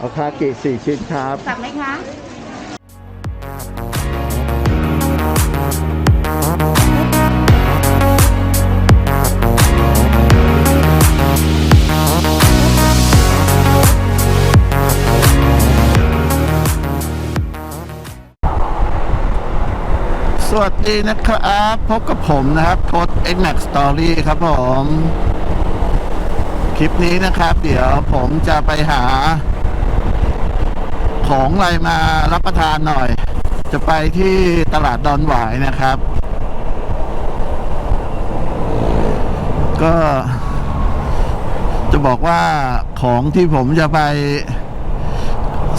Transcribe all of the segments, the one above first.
เอาคากิสี่ชิ้นครับสั่งไหมคะสวัสดีนะครับ พบกับผมนะครับโค้ด X Max Story ครับผม คลิปนี้นะครับ เดี๋ยวผมจะไปหา ของอะไรมารับประทานหน่อย จะไปที่ตลาดดอนหวายนะครับ ก็ จะบอกว่าของที่ผมจะไป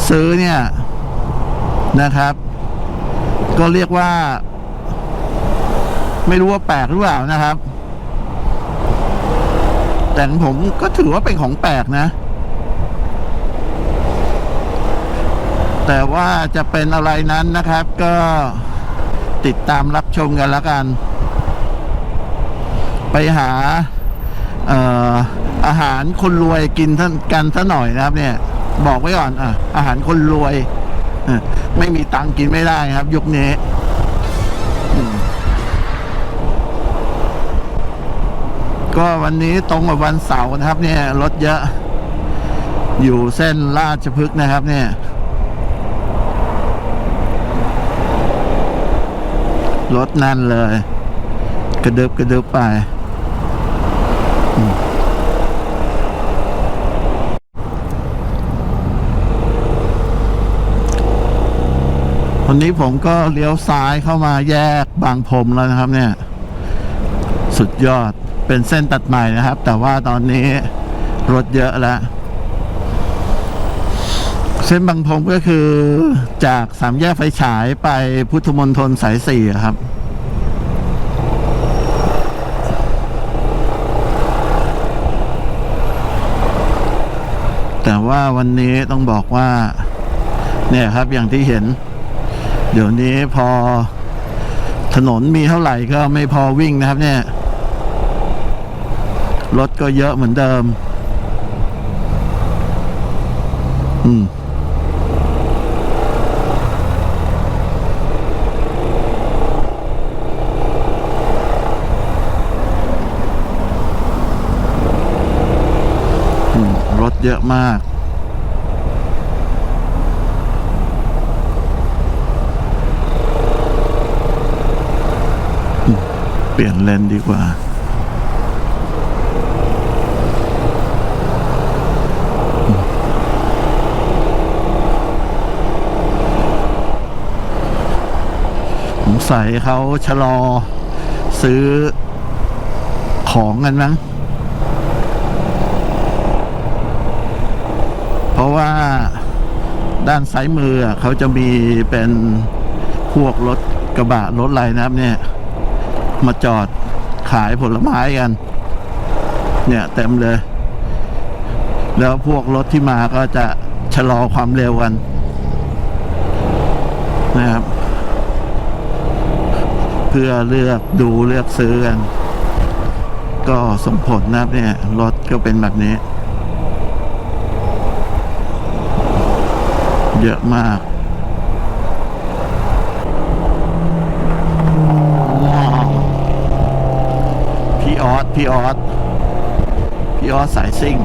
ซื้อเนี่ยนะครับ ก็เรียกว่า ไม่รู้ว่าแปลกหรือเปล่านะครับ แต่ของผมก็ถือว่าเป็นของแปลกนะ แต่ว่าจะเป็นอะไรนั้นนะครับ ก็ติดตามรับชมกันแล้วกัน ไปหาอาหารคนรวยกินกันซะหน่อยนะครับ เนี่ย บอกไว้ก่อนอะอาหารคนรวยไม่มีตังกินไม่ได้ครับ ยุคนี้ก็วันนี้ตรงกับวันเสาร์นะครับ เนี่ยรถเยอะ อยู่เส้นราชพฤกษ์นะครับ เนี่ย รถนั่นเลย กระดึบกระดึบไปวันนี้ผมก็เลี้ยวซ้ายเข้ามาแยกบางพรมแล้วนะครับ เนี่ย สุดยอดเป็นเส้นตัดใหม่นะครับ แต่ว่าตอนนี้รถเยอะแล้ว ส้นบางพรมก็คือจากสามแยกไฟฉายไปพุทธมณฑลสายสี่ครับ แต่ว่าวันนี้ต้องบอกว่า เนี่ยครับอย่างที่เห็น เดี๋ยวนี้พอถนนมีเท่าไหร่ก็ไม่พอวิ่งนะครับเนี่ย รถก็เยอะเหมือนเดิม อืม อืม รถเยอะมาก เป ลี่ยนเลนดีกว่าผมใส่เขาชะลอซื้อของกันมั้ง เพราะว่าด้านซ้ายมือเขาจะมีเป็นพวกรถกระบะรถอะไรนะครับเนี่ย มาจอดขายผลไม้กัน เนี่ยเต็มเลย แล้วพวกรถที่มาก็จะชะลอความเร็วกันนะครับ เพื่อเลือกดูเลือกซื้อกัน ก็ส่งผลนะครับเนี่ยรถก็เป็นแบบนี้ เยอะมากว้าวพี่ ออสพี่ออสพี่ออสสายซิ่ง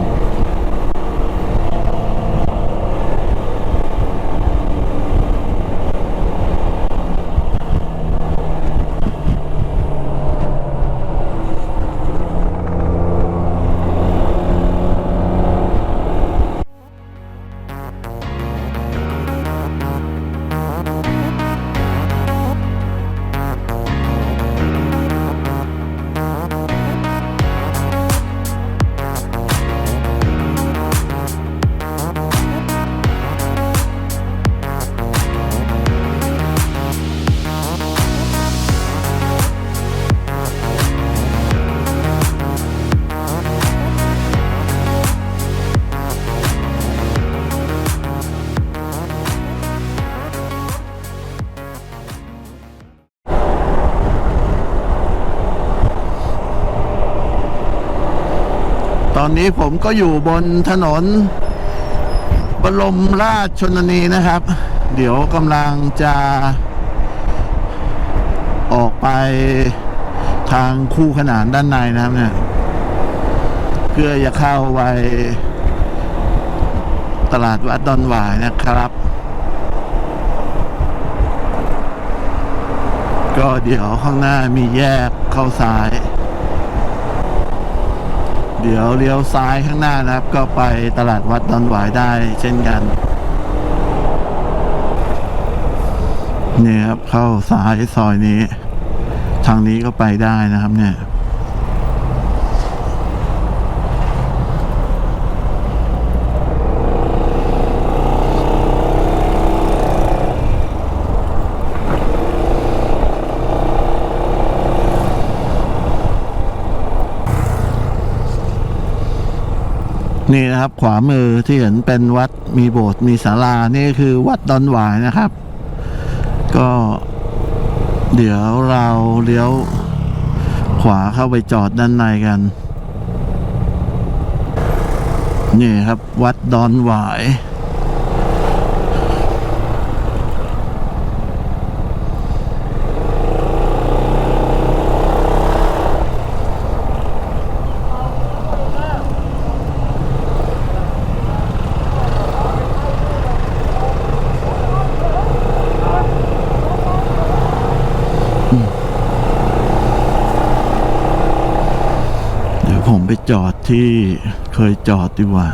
อนนี้ผมก็อยู่บนถนน บรมราชชนนีนะครับ เดี๋ยวกำลังจะ ออกไปทางคู่ขนานด้านในนะครับเนี่ย เพื่อจะเข้าไปตลาดวัดดอนหวายนะครับ ก็เดี๋ยวข้างหน้ามีแยกเข้าซ้าย เดี๋ยวเลี้ยวซ้ายข้างหน้านะครับ ก็ไปตลาดวัดดอนหวายได้เช่นกันเนี่ยครับเข้าซ้ายซอยนี้ ทางนี้ก็ไปได้นะครับเนี่ย นี่นะครับ ขวามือที่เห็นเป็นวัดมีโบสถ์มีศาลานี่คือวัดดอนหวายนะครับ ก็เดี๋ยวเราเลี้ยวขวาเข้าไปจอดด้านในกัน นี่ครับ วัดดอนหวาย เดี๋ยวผมไปจอด ที่เคยจอดดีกว่า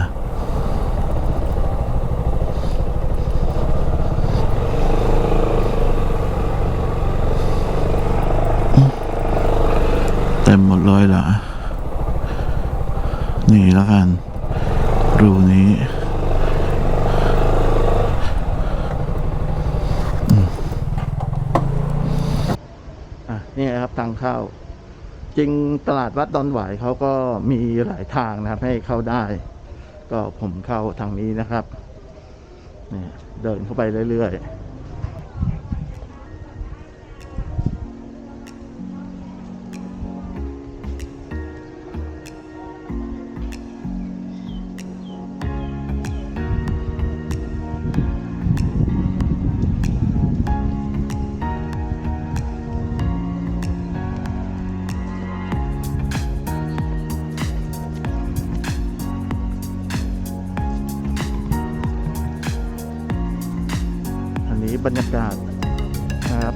เต็มหมดเลยเหรอ นี่แล้วกัน รูนี้อะนี่ครับทางเข้า จริงตลาดวัดดอนหวายเขาก็มีหลายทางนะครับ ให้เข้าได้ ก็ผมเข้าทางนี้นะครับเดินเข้าไปเรื่อยๆ บรรยากาศนะครับ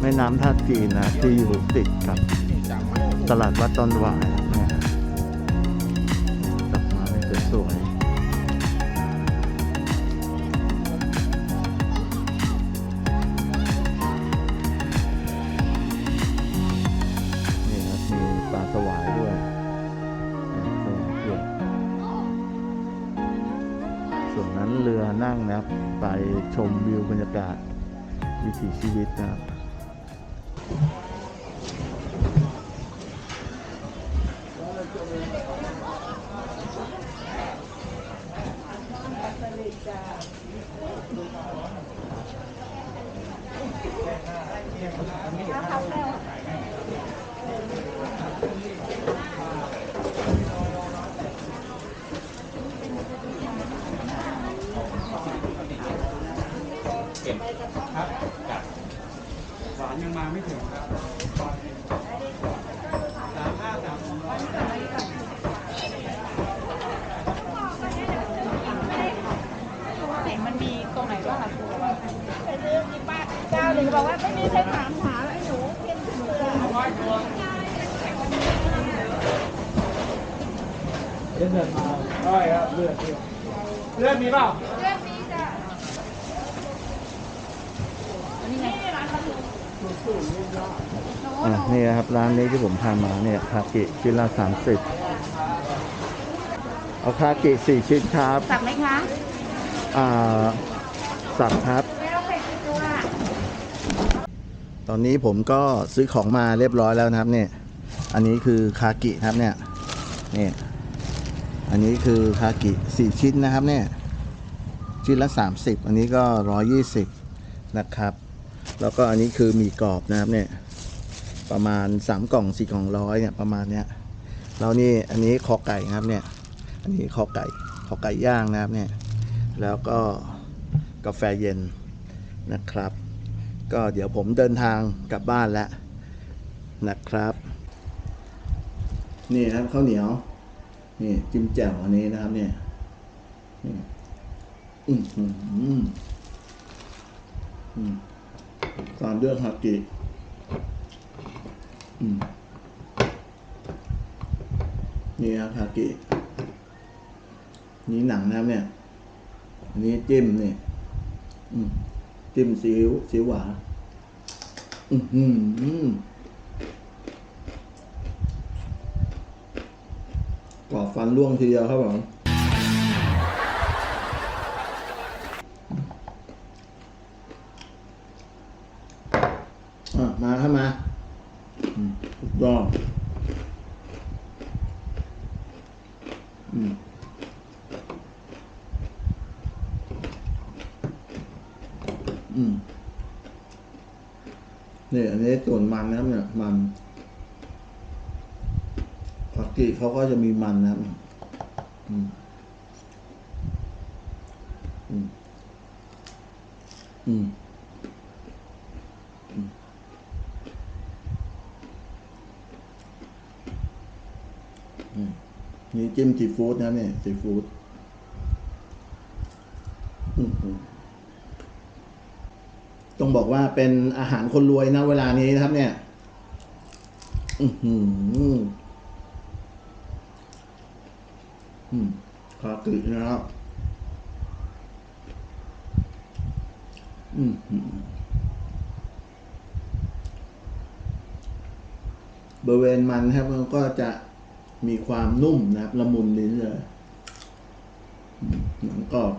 แม่น้ำท่าจีนนะที่อยู่ติดกับตลาดวัดตอนหวายนี่ยดอกไม้สวย นะครับ ไปชมวิวบรรยากาศวิถีชีวิตนะครับ หวานยังมาไม่ถึงครับสามห้าสามสอง ไหนมันมีตรงไหนบ้างล่ะครูไปซื้อมีป้าเจ้าหนึ่ง บอกว่าไม่มีใครถามหาไอ้หนูเพี้ยนเสือเลือดเดือดมาใช่ครับเลือดเลือดเลือดมีเปล่าเรื่องนี้จ้ะนี่นขนมอะนี่นะครับร้านนี้ที่ผมทานมาเนี่ยคากิชิ้นละสามสิบเอาคากิสี่ชิ้นครับ สั่งไหมคะ อ่า สั่งครับ ไม่ต้องไปซื้อตัว ตอนนี้ผมก็ซื้อของมาเรียบร้อยแล้วนะครับเนี่ย อันนี้คือคากิครับเนี่ยนี่อันนี้คือคากิสี่ชิ้นนะครับเนี่ยชิ้นละสามสิบอันนี้ก็ร้อยี่สิบนะครับ แล้วก็อันนี้คือมีกรอบนะครับเนี่ยประมาณสามกล่องสี่กล่องร้อยเนี่ยประมาณเนี้ยแล้วนี่อันนี้คอไก่นะครับเนี่ยอันนี้คอไก่คอไก่ย่างนะครับเนี่ยแล้วก็กาแฟเย็นนะครับ ก็เดี๋ยวผมเดินทางกลับบ้านแล้วนะครับ นี่ครับข้าวเหนียว นี่จิ้มแจ่วอันนี้นะครับเนี่ยอืมอืมอืมอืมตามด้วยฮากิอืมนี่ครับฮากินี่หนังนะครับเนี่ยอันนี้จิ้มนี่อืม จิ้มซีอิ๊วซีอิ๊วหวานอืมอืมอืมกรอบฟันร่วงทีเดียวครับผมอะมาเข้ามาอืมถูกต้องอืมอืมนี่อันนี้ส่วนมันนะครับเนี่ย มัน กกีเขาก็จะมีมันนะครับอืมอืมอืมอืมนี่จิ้มซีฟู้ดนะเนี่ยซีฟู้ดต้องบอกว่าเป็นอาหารคนรวยนะเวลานี้นะครับเนี่ย อือหือ อืมคากินะครับอืมอืมบริเวณมันครับมันก็จะมีความนุ่มนะครับละมุนลิ้นเลยหนังกรอบ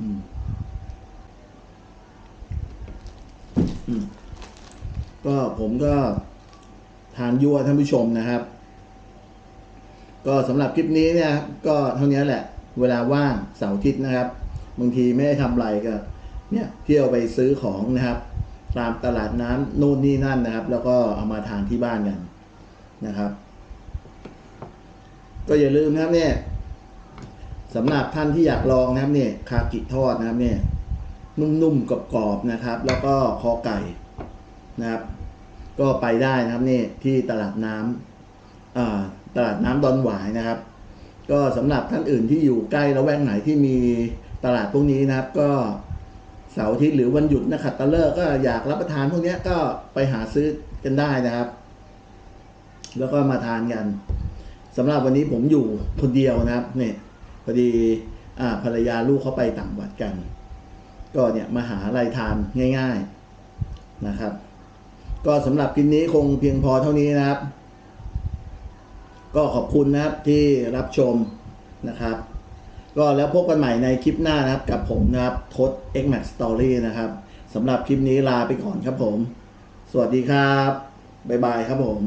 อืมอืมก็ผมก็ทานยั่วท่านผู้ชมนะครับ ก็สำหรับคลิปนี้เนี่ยก็เท่านี้แหละ เวลาว่างเสาร์อาทิตย์นะครับ บางทีไม่ได้ทำอะไรก็เนี่ยเที่ยวไปซื้อของนะครับ ตามตลาดน้ำนู่นนี่นั่นนะครับ แล้วก็เอามาทานที่บ้านกันนะครับ ก็อย่าลืมนะครับเนี่ยสำหรับท่านที่อยากลองนะครับเนี่ยคากิทอดนะครับเนี่ยนุ่มๆกรอบๆนะครับ แล้วก็คอไก่นะครับ ก็ไปได้นะครับเนี่ยที่ตลาดน้ำอ่า ตลาดน้ำดอนหวายนะครับ ก็สำหรับท่านอื่นที่อยู่ใกล้ละแวกไหนที่มีตลาดพวกนี้นะครับ ก็เสาร์อาทิตย์หรือวันหยุดนักขัตฤกษ์ก็อยากรับประทานพวกนี้ก็ไปหาซื้อกันได้นะครับ แล้วก็มาทานกันสำหรับวันนี้ผมอยู่คนเดียวนะครับ เนี่ยพอดีอ่าภรรยาลูกเขาไปต่างจังหวัดกัน ก็เนี่ยมาหาอะไรทานง่าย ๆนะครับ ก็สำหรับคลิปนี้คงเพียงพอเท่านี้นะครับ ก็ขอบคุณนะครับที่รับชมนะครับ ก็แล้วพบกันใหม่ในคลิปหน้านะครับ กับผมนะครับทศ X Max Story นะครับสำหรับคลิปนี้ลาไปก่อนครับผม สวัสดีครับ บ๊ายบายครับผม